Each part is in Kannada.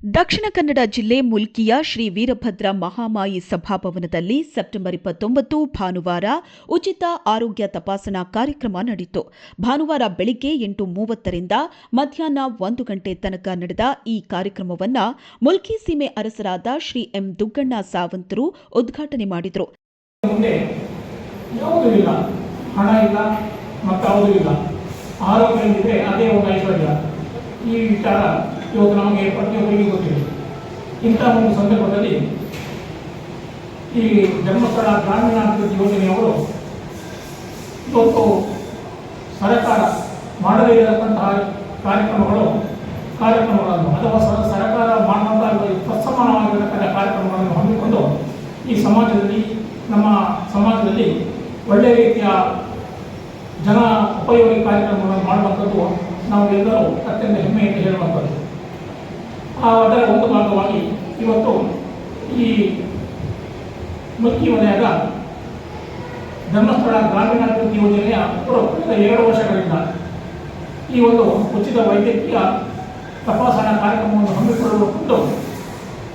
ದಕ್ಷಿಣ ಕನ್ನಡ ಜಿಲ್ಲೆ ಮುಲ್ಕಿಯ ಶ್ರೀ ವೀರಭದ್ರ ಮಹಾಮಾಯಿ ಸಭಾಭವನದಲ್ಲಿ ಸೆಪ್ಟೆಂಬರ್ ಇಪ್ಪತ್ತೊಂಬತ್ತು ಭಾನುವಾರ ಉಚಿತ ಆರೋಗ್ಯ ತಪಾಸಣಾ ಕಾರ್ಯಕ್ರಮ ನಡೆಯಿತು ಭಾನುವಾರ ಬೆಳಿಗ್ಗೆ ಎಂಟು ಮೂವತ್ತರಿಂದ ಮಧ್ಯಾಹ್ನ ಒಂದು ಗಂಟೆ ತನಕ ನಡೆದ ಈ ಕಾರ್ಯಕ್ರಮವನ್ನು ಮುಲ್ಕಿ ಸೀಮೆ ಅರಸರಾದ ಶ್ರೀ ಎಂ ದುಗ್ಗಣ್ಣ ಸಾವಂತರು ಉದ್ಘಾಟನೆ ಮಾಡಿದರು. ಹಣ ಇಲ್ಲ ಈ ವಿಚಾರ ಇವತ್ತು ನಮಗೆ ಪ್ರತಿಯೊಬ್ಬರಿಗೂ ಗೊತ್ತಿದೆ. ಇಂಥ ಒಂದು ಸಂದರ್ಭದಲ್ಲಿ ಈ ಧರ್ಮಸ್ಥಳ ಗ್ರಾಮೀಣಾಭಿವೃದ್ಧಿ ಯೋಜನೆಯವರು ಇವತ್ತು ಸರ್ಕಾರ ಮಾಡದೇ ಇರತಕ್ಕಂತಹ ಕಾರ್ಯಕ್ರಮಗಳು, ಕಾರ್ಯಕ್ರಮಗಳನ್ನು, ಅಥವಾ ಸರ್ಕಾರ ಮಾಡುವಂತಹ ತತ್ಸಮಾನವಾಗಿರತಕ್ಕಂಥ ಕಾರ್ಯಕ್ರಮಗಳನ್ನು ಹಮ್ಮಿಕೊಂಡು ಈ ಸಮಾಜದಲ್ಲಿ, ನಮ್ಮ ಸಮಾಜದಲ್ಲಿ ಒಳ್ಳೆಯ ರೀತಿಯ ಜನ ಉಪಯೋಗಿ ಕಾರ್ಯಕ್ರಮಗಳನ್ನು ಮಾಡುವಂಥದ್ದು ನಾವು ಎಲ್ಲರೂ ಅತ್ಯಂತ ಹೆಮ್ಮೆಯಿಂದ ಹೇಳುವಂಥದ್ದು. ಆ ಅದರ ಒಂದು ಭಾಗವಾಗಿ ಇವತ್ತು ಈ ಮುಖ್ಯ ವಲಯದ ಧರ್ಮಸ್ಥಳ ಗ್ರಾಮೀಣಾಭಿವೃದ್ಧಿ ಯೋಜನೆಯ ಕಳೆದ ಎರಡು ವರ್ಷಗಳಿಂದ ಈ ಒಂದು ಉಚಿತ ವೈದ್ಯಕೀಯ ತಪಾಸಣಾ ಕಾರ್ಯಕ್ರಮವನ್ನು ಹಮ್ಮಿಕೊಳ್ಳುವ ಕುರಿತು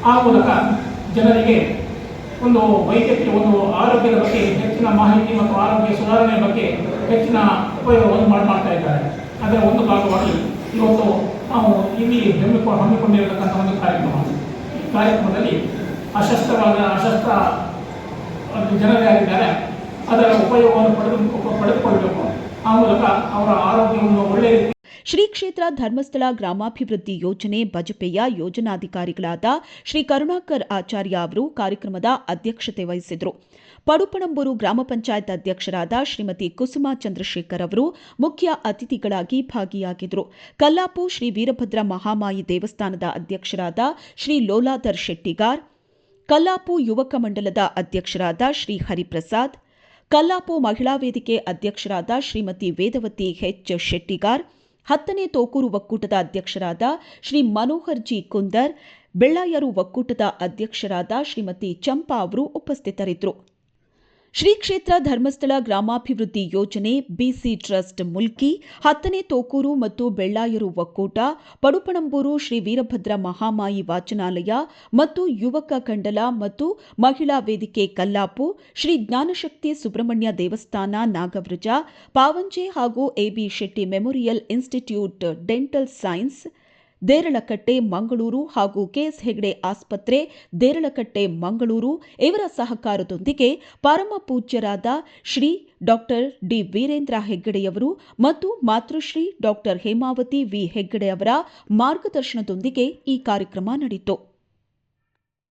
ಆ ಮೂಲಕ ಜನರಿಗೆ ಒಂದು ವೈದ್ಯಕೀಯ, ಒಂದು ಆರೋಗ್ಯದ ಬಗ್ಗೆ ಹೆಚ್ಚಿನ ಮಾಹಿತಿ ಮತ್ತು ಆರೋಗ್ಯ ಸುಧಾರಣೆ ಬಗ್ಗೆ ಹೆಚ್ಚಿನ ಉಪಯೋಗವನ್ನು ಮಾಡಿ ಮಾಡ್ತಾ ಇದ್ದಾರೆ ಅದರ ಒಂದು ಭಾಗವಾಗಿ ಇವತ್ತು ನಾವು ಇಲ್ಲಿ ಹಮ್ಮಿಕೊಂಡು ಹಮ್ಮಿಕೊಂಡಿರತಕ್ಕಂಥ ಒಂದು ಕಾರ್ಯಕ್ರಮ. ಕಾರ್ಯಕ್ರಮದಲ್ಲಿ ಅಶಸ್ತ್ರವಾದ ಅಶಸ್ತ್ರ ಜನರಾಗಿದ್ದಾರೆ ಅದರ ಉಪಯೋಗವನ್ನು ಪಡೆದು, ಪಡೆದುಕೊಳ್ಳಬೇಕು. ಆ ಮೂಲಕ ಅವರ ಆರೋಗ್ಯವನ್ನು ಒಳ್ಳೆಯ ಶ್ರೀ ಕ್ಷೇತ್ರ ಧರ್ಮಸ್ಥಳ ಗ್ರಾಮಾಭಿವೃದ್ಧಿ ಯೋಜನೆ ಬಜಪೆಯ ಯೋಜನಾಧಿಕಾರಿಗಳಾದ ಶ್ರೀ ಕರುಣಾಕರ್ ಆಚಾರ್ಯ ಅವರು ಕಾರ್ಯಕ್ರಮದ ಅಧ್ಯಕ್ಷತೆ ವಹಿಸಿದರು. ಪಡುಪಣಂಬೂರು ಗ್ರಾಮ ಪಂಚಾಯತ್ ಅಧ್ಯಕ್ಷರಾದ ಶ್ರೀಮತಿ ಕುಸುಮಾ ಚಂದ್ರಶೇಖರ್ ಅವರು ಮುಖ್ಯ ಅತಿಥಿಗಳಾಗಿ ಭಾಗಿಯಾಗಿದ್ದರು. ಕಲ್ಲಾಪು ಶ್ರೀ ವೀರಭದ್ರ ಮಹಾಮಾಯಿ ದೇವಸ್ಥಾನದ ಅಧ್ಯಕ್ಷರಾದ ಶ್ರೀ ಲೋಲಾಧರ್ ಶೆಟ್ಟಿಗಾರ್, ಕಲ್ಲಾಪು ಯುವಕ ಮಂಡಲದ ಅಧ್ಯಕ್ಷರಾದ ಶ್ರೀ ಹರಿಪ್ರಸಾದ್, ಕಲ್ಲಾಪು ಮಹಿಳಾ ವೇದಿಕೆ ಅಧ್ಯಕ್ಷರಾದ ಶ್ರೀಮತಿ ವೇದವತಿ ಎಚ್ ಶೆಟ್ಟಿಗಾರ್ ಹತ್ತನೇ ತೋಕೂರು ಒಕ್ಕೂಟದ ಅಧ್ಯಕ್ಷರಾದ ಶ್ರೀ ಮನೋಹರ್ ಜಿ ಕುಂದರ್, ಬೆಳ್ಳಾಯರು ಒಕ್ಕೂಟದ ಅಧ್ಯಕ್ಷರಾದ ಶ್ರೀಮತಿ ಚಂಪಾ ಅವರು ಉಪಸ್ಥಿತರಿದ್ದರು. ಶ್ರೀ ಕ್ಷೇತ್ರ ಧರ್ಮಸ್ಥಳ ಗ್ರಾಮಾಭಿವೃದ್ಧಿ ಯೋಜನೆ ಬಿಸಿ ಟ್ರಸ್ಟ್ ಮುಲ್ಕಿ, ಹತ್ತನೇ ತೋಕೂರು ಮತ್ತು ಬೆಳ್ಳಾಯರು ಒಕ್ಕೂಟ, ಪಡುಪಣಂಬೂರು ಶ್ರೀ ವೀರಭದ್ರ ಮಹಾಮಾಯಿ ವಾಚನಾಲಯ ಮತ್ತು ಯುವಕ ಕಂಡಲ ಮತ್ತು ಮಹಿಳಾ ವೇದಿಕೆ ಕಲ್ಲಾಪು, ಶ್ರೀ ಜ್ಞಾನಶಕ್ತಿ ಸುಬ್ರಹ್ಮಣ್ಯ ದೇವಸ್ಥಾನ ನಾಗವೃಜ ಪಾವಂಜೆ ಹಾಗೂ AB Shetty memorial institute dental science Deralakatte, Mangaluru ಹಾಗೂ ಕೆಎಸ್ ಹೆಗ್ಡೆ ಆಸ್ಪತ್ರೆ, ದೇರಳಕಟ್ಟೆ, ಮಂಗಳೂರು ಇವರ ಸಹಕಾರದೊಂದಿಗೆ ಪರಮ ಪೂಜ್ಯರಾದ ಶ್ರೀ ಡಾಕ್ಟರ್ ಡಿ ವೀರೇಂದ್ರ ಹೆಗ್ಗಡೆಯವರು ಮತ್ತು ಮಾತೃಶ್ರೀ ಡಾಕ್ಟರ್ ಹೇಮಾವತಿ ವಿ ಹೆಗ್ಗಡೆ ಅವರ ಮಾರ್ಗದರ್ಶನದೊಂದಿಗೆ ಈ ಕಾರ್ಯಕ್ರಮ ನಡೆಯಿತು